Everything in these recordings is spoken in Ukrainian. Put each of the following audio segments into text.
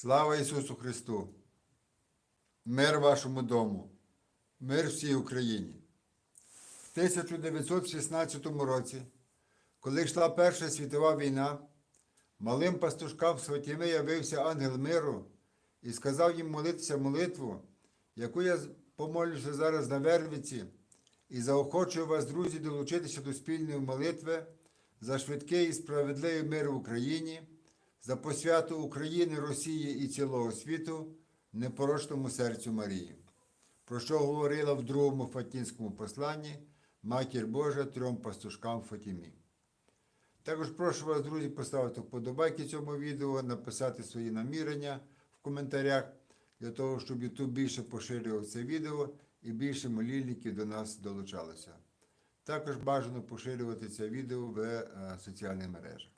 Слава Ісусу Христу! Мир вашому дому, мир всій Україні. В 1916 році, коли йшла Перша світова війна, малим пастушкам Святіми явився ангел миру і сказав їм молитися молитву, яку я помолюся зараз на Вервиці, і заохочую вас, друзі, долучитися до спільної молитви за швидкий і справедливий мир в Україні, за посвяту України, Росії і цілого світу непорочному серцю Марії, про що говорила в другому Фатінському посланні Матір Божа трьом пастушкам Фатімі. Також прошу вас, друзі, поставити вподобайки цьому відео, написати свої намірення в коментарях для того, щоб YouTube більше поширював це відео і більше молільників до нас долучалося. Також бажано поширювати це відео в е, соціальних мережах.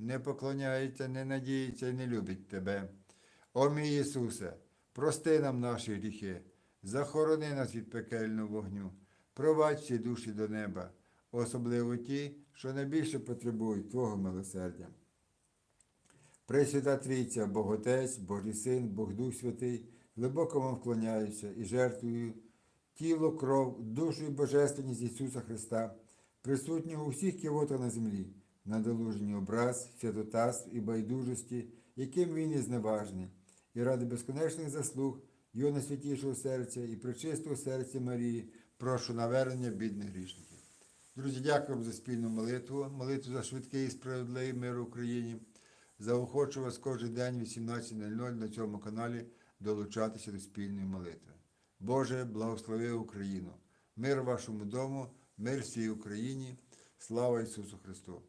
не поклоняється, не надіється і не любить Тебе. О мій Ісусе, прости нам наші гріхи, захорони нас від пекельного вогню, провадь всі душі до неба, особливо ті, що найбільше потребують Твого милосердя. Пресвята Трійця, Бог Отець, Божий Син, Бог Дух Святий, глибоко вам вклоняюся і жертвую тіло, кров, душу і божественність Ісуса Христа, присутнього у всіх кивотах на землі, надолужені образ, святотатств і байдужості, яким він є зневажний, і ради безконечних заслуг Його найсвятішого серця і пречистого серця Марії, прошу навернення бідних грішників. Друзі, дякуємо за спільну молитву, молитву за швидкий і справедливий мир в Україні. Заохочу вас кожен день в 18.00 на цьому каналі долучатися до спільної молитви. Боже, благослови Україну! Мир вашому дому, мир всій Україні, слава Ісусу Христу!